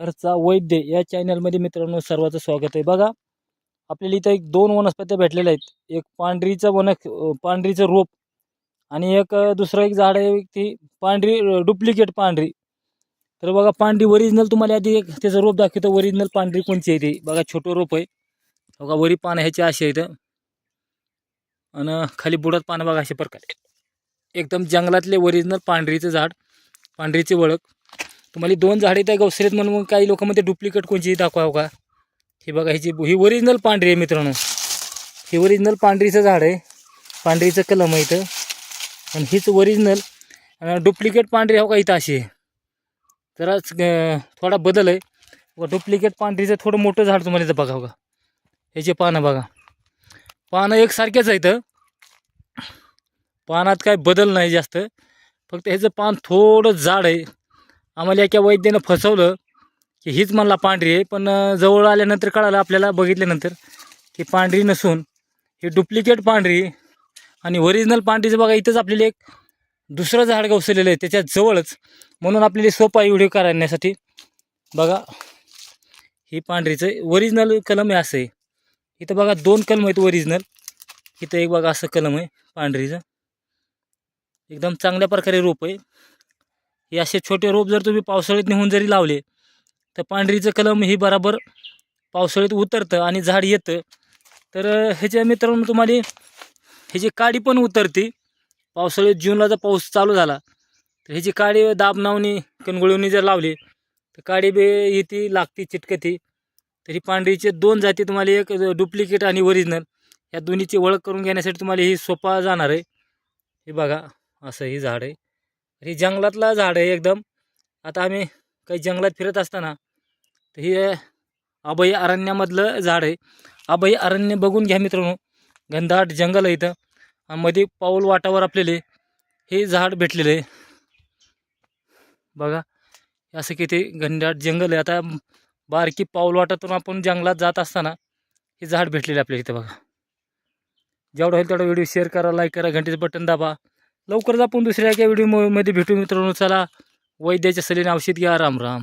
घरचा वैद्य या चॅनलमध्ये मित्रांनो सर्वांचं स्वागत आहे. बघा आपल्याला इथं एक दोन वनस्पत्या भेटलेल्या आहेत. एक पांढरीचं वन पांढरीचं रोप आणि एक दुसरं एक झाड आहे ती पांढरी डुप्लिकेट पांढरी. तर बघा पांढरी ओरिजिनल तुम्हाला आधी एक त्याचं रोप दाखवतो. ओरिजिनल पांढरी कोणची आहे ती? बघा छोटं रोप आहे. बघा वरी पानं ह्याची अशी आहेत. आणि खाली बुडात पानं बघा अशा प्रकारे एकदम जंगलातले ओरिजिनल पांढरीचं झाड पांढरीची ओळख तुम्हाला दोन झाडे त्या गवसरीत म्हणून मग काही लोकांमध्ये डुप्लिकेट कोणची दाखवाव हो का? हे बघा ह्याची ही ओरिजिनल पांढरी आहे मित्रांनो. हे ओरिजिनल पांढरीचं झाड आहे. पांढरीचं कलम आहे इथं. आणि हीच ओरिजिनल डुप्लिकेट पांढरी हो का इथं अशी आहे. जरा थोडा बदल आहे. व डुप्लिकेट पांढरीचं थोडं मोठं झाड तुम्हाला इथं बघा हो बघा ह्याचे पानं बघा. पानं एकसारखेच इथं पानात काय बदल नाही जास्त. फक्त ह्याचं पान थोडं जाड आहे आम्हाला एका वैद्यानं फसवलं की हीच मला पांढरी आहे. पण जवळ आल्यानंतर कळालं आपल्याला बघितल्यानंतर की पांढरी नसून ही डुप्लिकेट पांढरी आणि ओरिजिनल पांढरीचं बघा इथंच आपल्याला एक दुसरं झाड गवसलेलं आहे त्याच्या जवळच. म्हणून आपल्याला सोपा आहे व्हिडिओ करण्यासाठी बघा ही पांढरीचं ओरिजिनल कलम आहे असं आहे. इथं बघा दोन कलम आहेत ओरिजिनल इथं एक बघा असं कलम आहे पांढरीचं. एकदम चांगल्या प्रकारे रोप आहे. हे असे छोटे रोप जर तुम्ही पावसाळ्यात नेऊन जरी लावले तर पांढरीचं कलम ही बराबर पावसाळ्यात उतरतं आणि झाड येतं. तर ह्याच्या मित्रांनो तुम्हाला ह्याची काडी पण उतरते पावसाळ्यात जूनला जर पाऊस चालू झाला तर ह्याची काडी दाबनावणी कणगुळवणी जर लावली तर काडी बी येते लागते चिटकती. तर ही पांढरीचे दोन जाती तुम्हाला एक डुप्लिकेट आणि ओरिजिनल. या दोन्हीची ओळख करून घेण्यासाठी तुम्हाला ही सोपा जाणार आहे. हे बघा असं हे झाड आहे. हे जंगलातला झाड आहे एकदम. आता आम्ही काही जंगलात फिरत असताना तर हे अभय अरण्यामधलं झाड आहे. अभय अरण्य बघून घ्या मित्रांनो. घनदाट जंगल आहे इथं. आणि मध्ये पाऊल वाटावर आपल्याला हे झाड भेटलेलं आहे. बघा हे असं किती घनदाट जंगल आहे. आता बारकी पाऊल वाटातून आपण जंगलात जात असताना हे झाड भेटलेलं आहे इथं बघा. जेवढं होईल तेवढा व्हिडिओ शेअर करा लाईक करा घंटेचं बटन दाबा. लवकरच आपण दुसऱ्या एका व्हिडिओमध्ये भेटू मित्रांनो. चला वैद्याच्या सलीने औषध घ्या. राम राम.